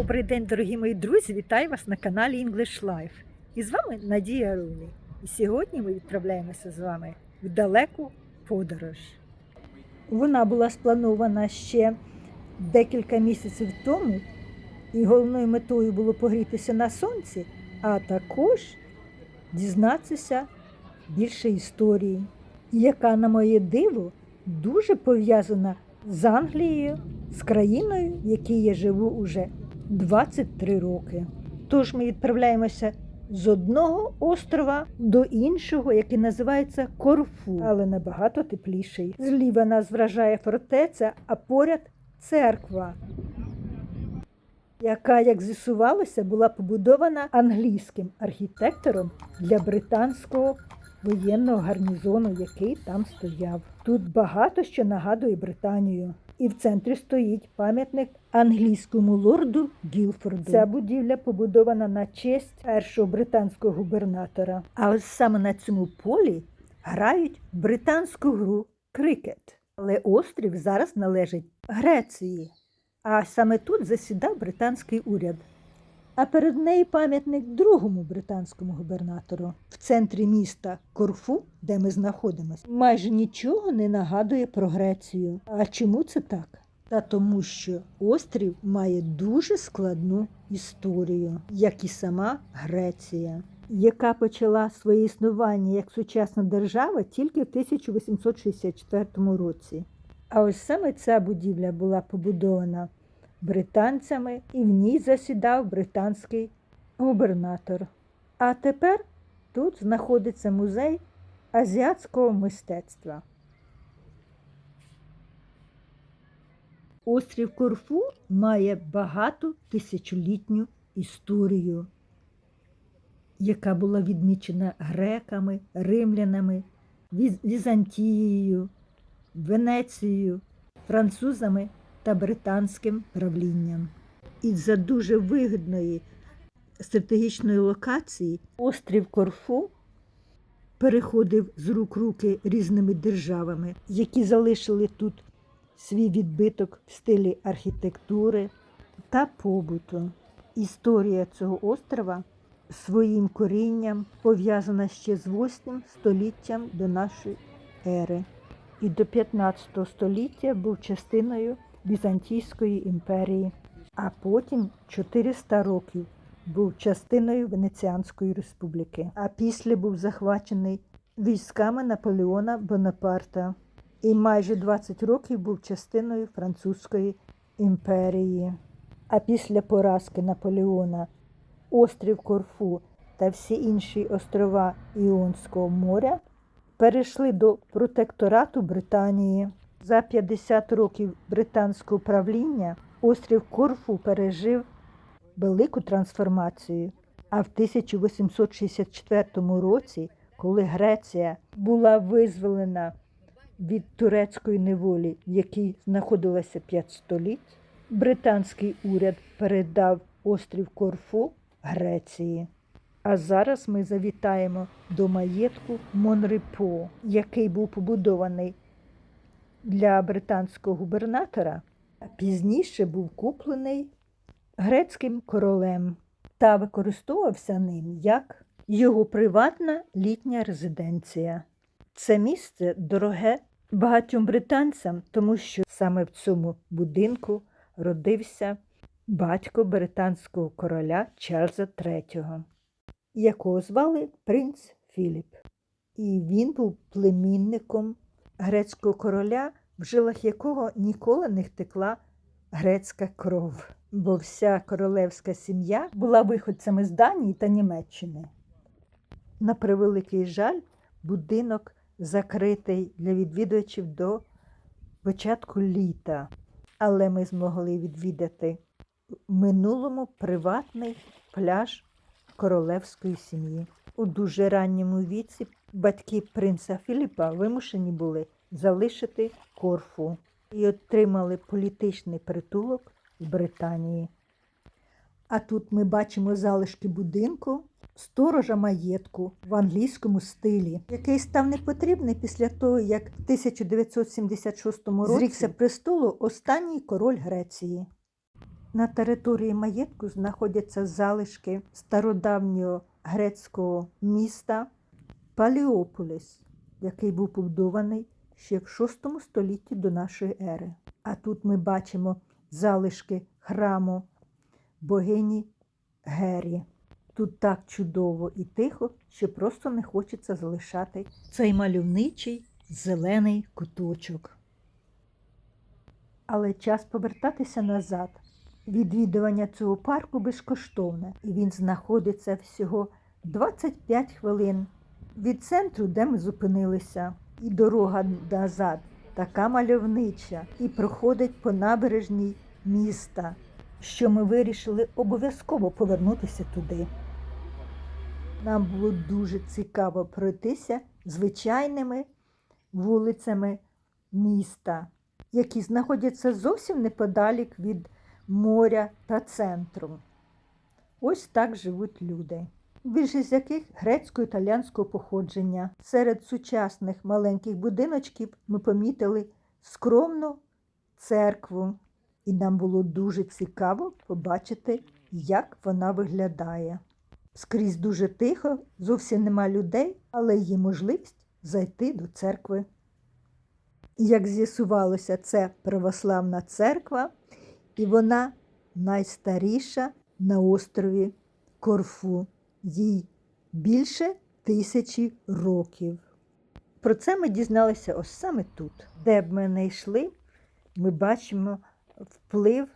Добрий день, дорогі мої друзі! Вітаю вас на каналі English Life. І з вами Надія Руни. І сьогодні ми відправляємося з вами в далеку подорож. Вона була спланована ще декілька місяців тому, і головною метою було погрітися на сонці, а також дізнатися більше історії, яка, на моє диво, дуже пов'язана з Англією, з країною, в якій я живу уже 23 роки. Тож ми відправляємося з одного острова до іншого, який називається Корфу, але набагато тепліший. Зліва нас вражає фортеця, а поряд церква, яка, як з'ясувалося, була побудована англійським архітектором для британського воєнного гарнізону, який там стояв. Тут багато що нагадує Британію. І в центрі стоїть пам'ятник англійському лорду Гілфорду. Ця будівля побудована на честь першого британського губернатора. А ось саме на цьому полі грають британську гру крикет. Але острів зараз належить Греції. А саме тут засідав британський уряд. А перед нею пам'ятник другому британському губернатору. В центрі міста Корфу, де ми знаходимося, майже нічого не нагадує про Грецію. А чому це так? Та тому, що острів має дуже складну історію, як і сама Греція, яка почала своє існування як сучасна держава тільки в 1864 році. А ось саме ця будівля була побудована британцями, і в ній засідав британський губернатор. А тепер тут знаходиться музей азіатського мистецтва. Острів Корфу має багату тисячолітню історію, яка була відмічена греками, римлянами, Візантією, Венецією, французами та британським правлінням. І за дуже вигідної стратегічної локації острів Корфу переходив з рук руки різними державами, які залишили тут свій відбиток в стилі архітектури та побуту. Історія цього острова своїм корінням пов'язана ще з 8 століттям до нашої ери і до 15 століття був частиною Візантійської імперії, а потім 400 років був частиною Венеціанської республіки, а після був захвачений військами Наполеона Бонапарта і майже 20 років був частиною Французької імперії. А після поразки Наполеона острів Корфу та всі інші острова Іонського моря перейшли до протекторату Британії. За 50 років британського правління острів Корфу пережив велику трансформацію. А в 1864 році, коли Греція була визволена від турецької неволі, в якій знаходилося 5 століть, британський уряд передав острів Корфу Греції. А зараз ми завітаємо до маєтку Монрепо, який був побудований для британського губернатора, пізніше був куплений грецьким королем та використовувався ним як його приватна літня резиденція. Це місце дороге багатьом британцям, тому що саме в цьому будинку родився батько британського короля Чарльза III, якого звали принц Філіп. І він був племінником грецького короля, в жилах якого ніколи не втекла грецька кров, бо вся королевська сім'я була виходцями з Данії та Німеччини. На превеликий жаль, будинок закритий для відвідувачів до початку літа, але ми змогли відвідати в минулому приватний пляж королевської сім'ї. У дуже ранньому віці батьки принца Філіпа вимушені були залишити Корфу і отримали політичний притулок в Британії. А тут ми бачимо залишки будинку сторожа маєтку в англійському стилі, який став непотрібний після того, як в 1976 році зрікся престолу останній король Греції. На території маєтку знаходяться залишки стародавнього грецького міста Паліополіс, який був побудований ще в VI столітті до нашої ери. А тут ми бачимо залишки храму богині Гері. Тут так чудово і тихо, що просто не хочеться залишати цей мальовничий зелений куточок. Але час повертатися назад. Відвідування цього парку безкоштовне, і він знаходиться всього 25 хвилин від центру, де ми зупинилися. І дорога назад така мальовнича і проходить по набережній міста, що ми вирішили обов'язково повернутися туди. Нам було дуже цікаво пройтися звичайними вулицями міста, які знаходяться зовсім неподалік від моря та центру. Ось так живуть люди, більшість з яких грецько-італіанського походження. Серед сучасних маленьких будиночків ми помітили скромну церкву, і нам було дуже цікаво побачити, як вона виглядає. Скрізь дуже тихо, зовсім нема людей, але є можливість зайти до церкви. Як з'ясувалося, це православна церква, і вона найстаріша на острові Корфу. Їй більше тисячі років. Про це ми дізналися ось саме тут. Де б ми не йшли, ми бачимо вплив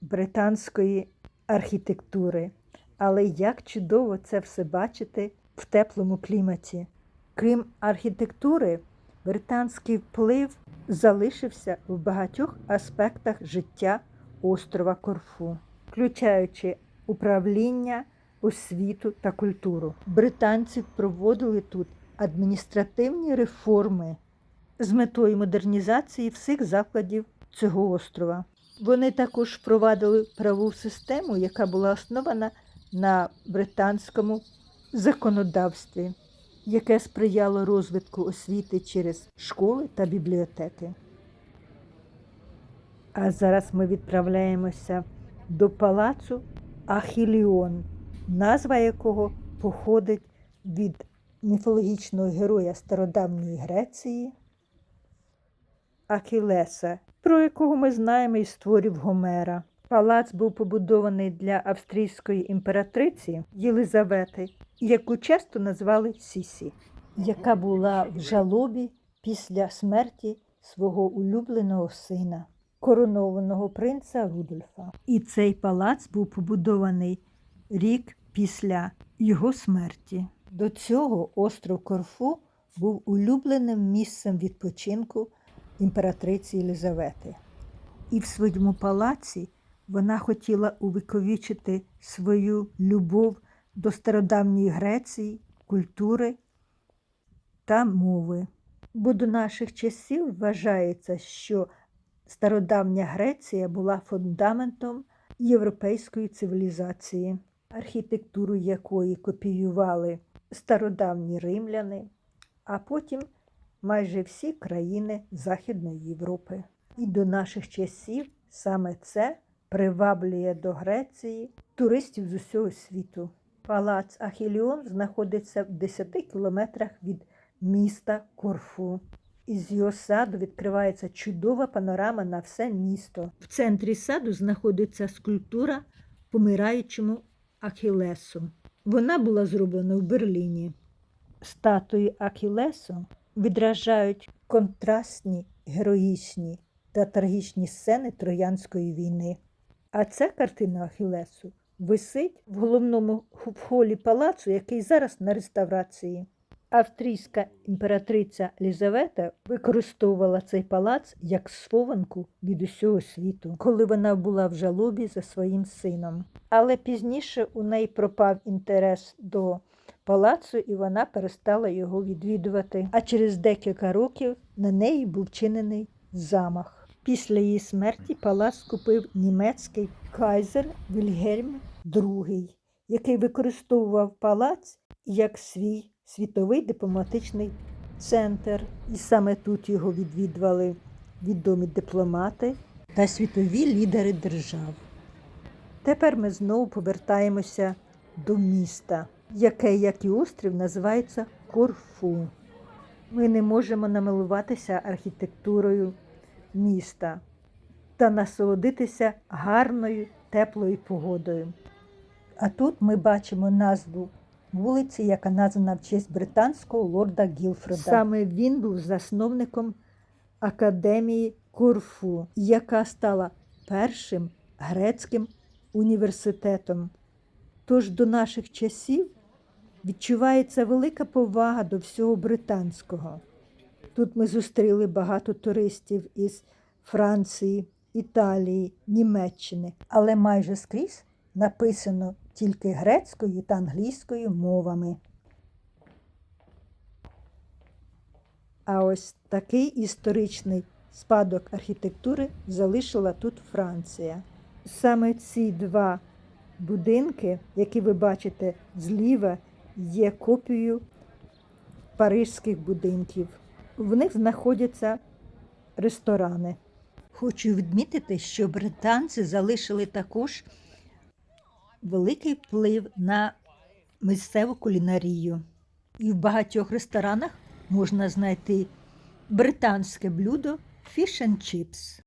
британської архітектури. Але як чудово це все бачити в теплому кліматі. Крім архітектури, британський вплив залишився в багатьох аспектах життя острова Корфу, включаючи управління, освіту та культуру. Британці проводили тут адміністративні реформи з метою модернізації всіх закладів цього острова. Вони також впровадили правову систему, яка була основана на британському законодавстві, яке сприяло розвитку освіти через школи та бібліотеки. А зараз ми відправляємося до палацу Ахіліон, назва якого походить від міфологічного героя стародавньої Греції Ахілеса, про якого ми знаємо із творів Гомера. Палац був побудований для австрійської імператриці Єлизавети, яку часто назвали Сісі, яка була в жалобі після смерті свого улюбленого сина, коронованого принца Рудольфа. І цей палац був побудований рік після його смерті. До цього остров Корфу був улюбленим місцем відпочинку імператриці Єлизавети. І в своєму палаці вона хотіла увіковічити свою любов до стародавньої Греції, культури та мови. Бо до наших часів вважається, що стародавня Греція була фундаментом європейської цивілізації, архітектуру якої копіювали стародавні римляни, а потім майже всі країни Західної Європи. І до наших часів саме це приваблює до Греції туристів з усього світу. Палац Ахіліон знаходиться в 10 кілометрах від міста Корфу. Із його саду відкривається чудова панорама на все місто. В центрі саду знаходиться скульптура помираючому Ахілесу. Вона була зроблена в Берліні. Статуї Ахілесу відражають контрастні, героїчні та трагічні сцени Троянської війни. А ця картина Ахілесу висить в головному холі палацу, який зараз на реставрації. Австрійська імператриця Лізавета використовувала цей палац як схованку від усього світу, коли вона була в жалобі за своїм сином. Але пізніше у неї пропав інтерес до палацу, і вона перестала його відвідувати. А через декілька років на неї був вчинений замах. Після її смерті палац купив німецький кайзер Вільгельм II, який використовував палац як свій світовий дипломатичний центр. І саме тут його відвідували відомі дипломати та світові лідери держав. Тепер ми знову повертаємося до міста, яке, як і острів, називається Корфу. Ми не можемо намилуватися архітектурою міста та насолодитися гарною теплою погодою. А тут ми бачимо назву вулиці, яка названа в честь британського лорда Гілфреда. Саме він був засновником академії Корфу, яка стала першим грецьким університетом. Тож до наших часів відчувається велика повага до всього британського. Тут ми зустріли багато туристів із Франції, Італії, Німеччини, але майже скрізь написано тільки грецькою та англійською мовами. А ось такий історичний спадок архітектури залишила тут Франція. Саме ці два будинки, які ви бачите зліва, є копією парижських будинків. В них знаходяться ресторани. Хочу відмітити, що британці залишили також великий вплив на місцеву кулінарію. І в багатьох ресторанах можна знайти британське блюдо fish and chips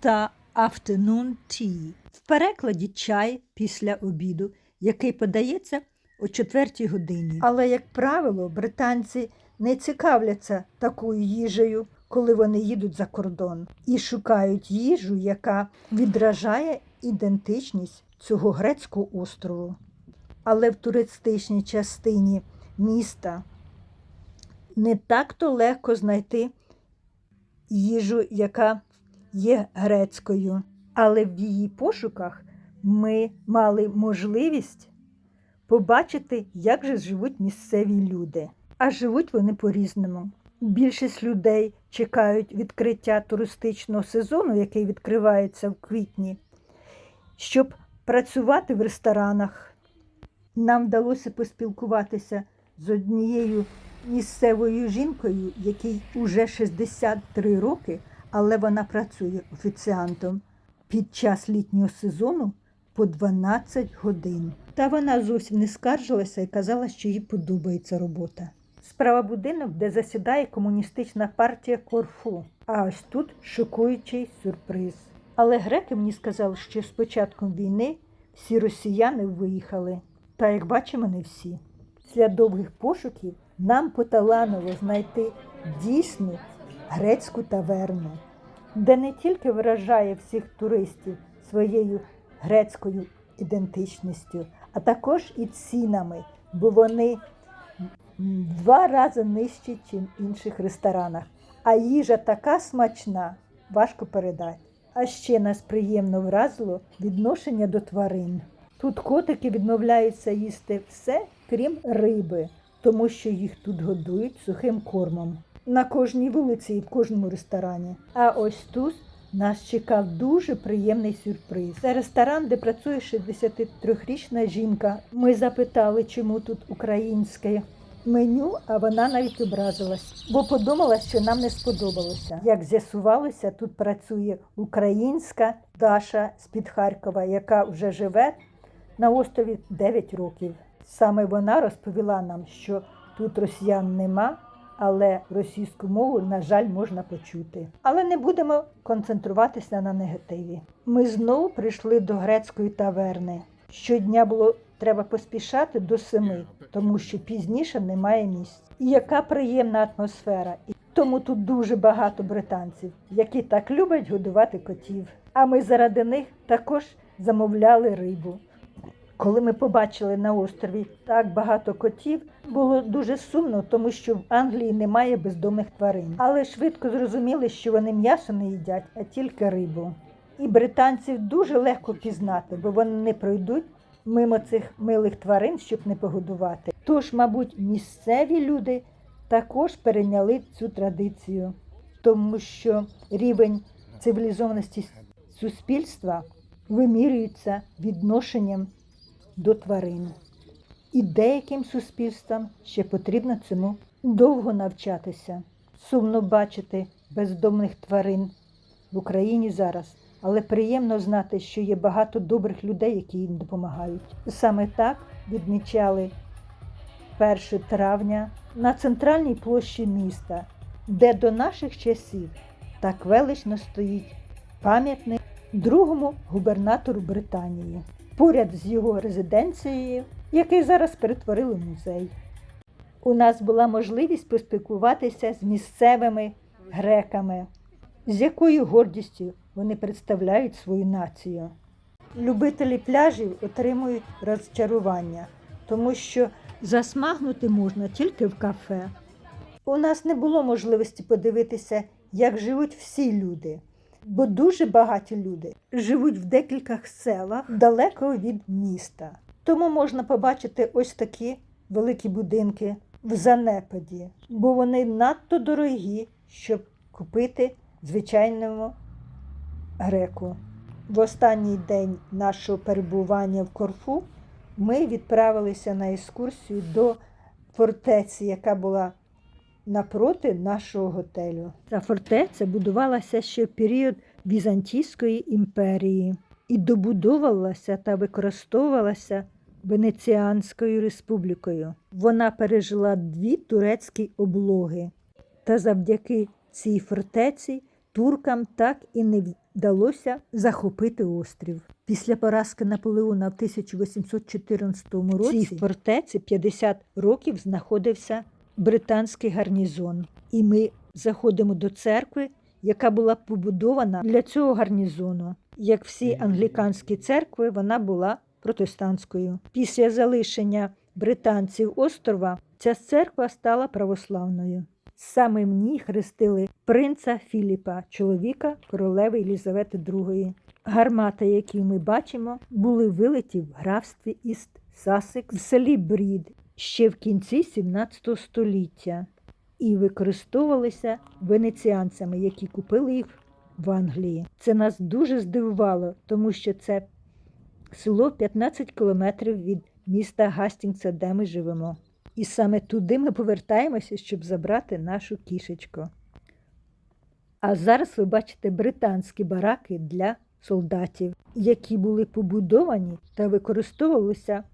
та afternoon tea. В перекладі чай після обіду, який подається о четвертій годині. Але, як правило, британці не цікавляться такою їжею, коли вони їдуть за кордон, і шукають їжу, яка відражає ідентичність цього грецького острову. Але в туристичній частині міста не так-то легко знайти їжу, яка є грецькою. Але в її пошуках ми мали можливість побачити, як же живуть місцеві люди. А живуть вони по-різному. Більшість людей чекають відкриття туристичного сезону, який відкривається в квітні, щоб працювати в ресторанах. Нам вдалося поспілкуватися з однією місцевою жінкою, якій уже 63 роки, але вона працює офіціантом під час літнього сезону по 12 годин. Та вона зовсім не скаржилася і казала, що їй подобається робота. Справа будинок, де засідає комуністична партія Корфу. А ось тут шокуючий сюрприз. Але греки мені сказали, що з початком війни всі росіяни виїхали. Та, як бачимо, не всі. Після довгих пошуків нам поталаново знайти дійсну грецьку таверну, де не тільки виражає всіх туристів своєю грецькою ідентичністю, а також і цінами, бо вони два рази нижчі, ніж в інших ресторанах. А їжа така смачна, важко передати. А ще нас приємно вразило відношення до тварин. Тут котики відмовляються їсти все, крім риби, тому що їх тут годують сухим кормом. На кожній вулиці і в кожному ресторані. А ось тут нас чекав дуже приємний сюрприз. Це ресторан, де працює 63-річна жінка. Ми запитали, чому тут українське меню, а вона навіть образилась, бо подумала, що нам не сподобалося. Як з'ясувалося, тут працює українська Даша з-під Харкова, яка вже живе на острові 9 років. Саме вона розповіла нам, що тут росіян нема, але російську мову, на жаль, можна почути. Але не будемо концентруватися на негативі. Ми знову прийшли до грецької таверни. Щодня було треба поспішати до семи, тому що пізніше немає місць. І яка приємна атмосфера. І тому тут дуже багато британців, які так люблять годувати котів. А ми заради них також замовляли рибу. Коли ми побачили на острові так багато котів, було дуже сумно, тому що в Англії немає бездомних тварин. Але швидко зрозуміли, що вони м'ясо не їдять, а тільки рибу. І британців дуже легко пізнати, бо вони не пройдуть мимо цих милих тварин, щоб не погодувати. Тож, мабуть, місцеві люди також перейняли цю традицію, тому що рівень цивілізованості суспільства вимірюється відношенням до тварин. І деяким суспільствам ще потрібно цьому довго навчатися. Сумно бачити бездомних тварин в Україні зараз, але приємно знати, що є багато добрих людей, які їм допомагають. Саме так відмічали 1 травня на центральній площі міста, де до наших часів так велично стоїть пам'ятник другому губернатору Британії, поряд з його резиденцією, який зараз перетворили в музей. У нас була можливість поспілкуватися з місцевими греками, з якою гордістю вони представляють свою націю. Любителі пляжів отримують розчарування, тому що засмагнути можна тільки в кафе. У нас не було можливості подивитися, як живуть всі люди, бо дуже багаті люди живуть в декількох селах далеко від міста. Тому можна побачити ось такі великі будинки в занепаді, бо вони надто дорогі, щоб купити звичайному греку. В останній день нашого перебування в Корфу ми відправилися на екскурсію до фортеці, яка була напроти нашого готелю. Ця фортеця будувалася ще в період Візантійської імперії і добудовувалася та використовувалася Венеціанською республікою. Вона пережила дві турецькі облоги, та завдяки цій фортеці туркам так і не вдалося захопити острів. Після поразки Наполеона в 1814 році в фортеці 50 років знаходився британський гарнізон. І ми заходимо до церкви, яка була побудована для цього гарнізону. Як всі англіканські церкви, вона була протестантською. Після залишення британців острова ця церква стала православною. Саме в ній хрестили принца Філіпа, чоловіка королеви Єлізавети II. Гармати, які ми бачимо, були вилиті в графстві Іст Сасекс в селі Брід ще в кінці 17 століття і використовувалися венеціанцями, які купили їх в Англії. Це нас дуже здивувало, тому що це село 15 кілометрів від міста Гастінгса, де ми живемо. І саме туди ми повертаємося, щоб забрати нашу кішечку. А зараз ви бачите британські бараки для солдатів, які були побудовані та використовувалися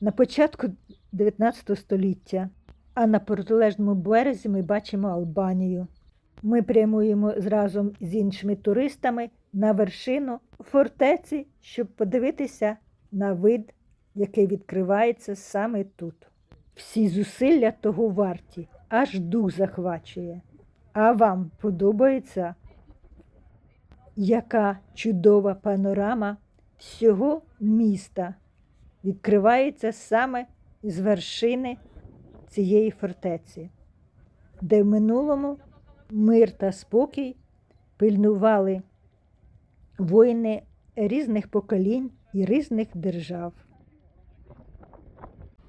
на початку 19 століття. А на протилежному березі ми бачимо Албанію. Ми прямуємо разом з іншими туристами на вершину фортеці, щоб подивитися на вид, який відкривається саме тут. Всі зусилля того варті, аж дух захвачує. А вам подобається, яка чудова панорама всього міста відкривається саме з вершини цієї фортеці, де в минулому мир та спокій пильнували воїни різних поколінь і різних держав.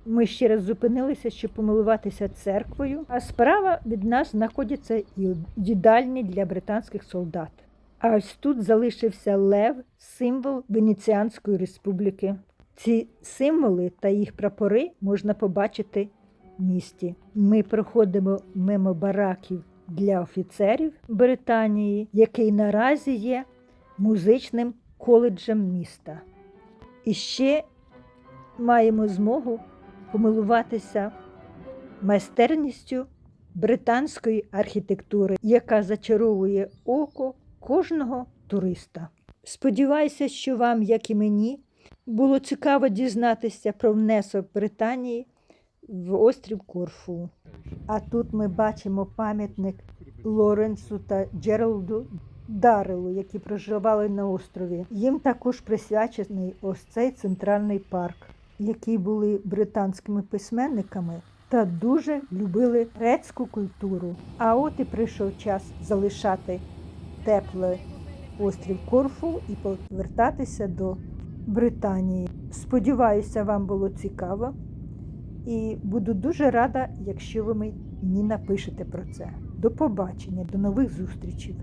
Ми ще раз зупинилися, щоб помилуватися церквою, а справа від нас знаходяться і їдальні для британських солдат. А ось тут залишився лев, символ Венеціанської республіки. Ці символи та їх прапори можна побачити в місті. Ми проходимо мимо бараків для офіцерів Британії, який наразі є музичним коледжем міста. І ще маємо змогу помилуватися майстерністю британської архітектури, яка зачаровує око кожного туриста. Сподіваюся, що вам, як і мені, було цікаво дізнатися про внесок Британії в острів Корфу. А тут ми бачимо пам'ятник Лоренсу та Джералду Дарелу, які проживали на острові. Їм також присвячений ось цей центральний парк, які були британськими письменниками та дуже любили грецьку культуру. А от і прийшов час залишати теплий острів Корфу і повертатися до Британії. Сподіваюся, вам було цікаво. І буду дуже рада, якщо ви мені напишете про це. До побачення, до нових зустрічей.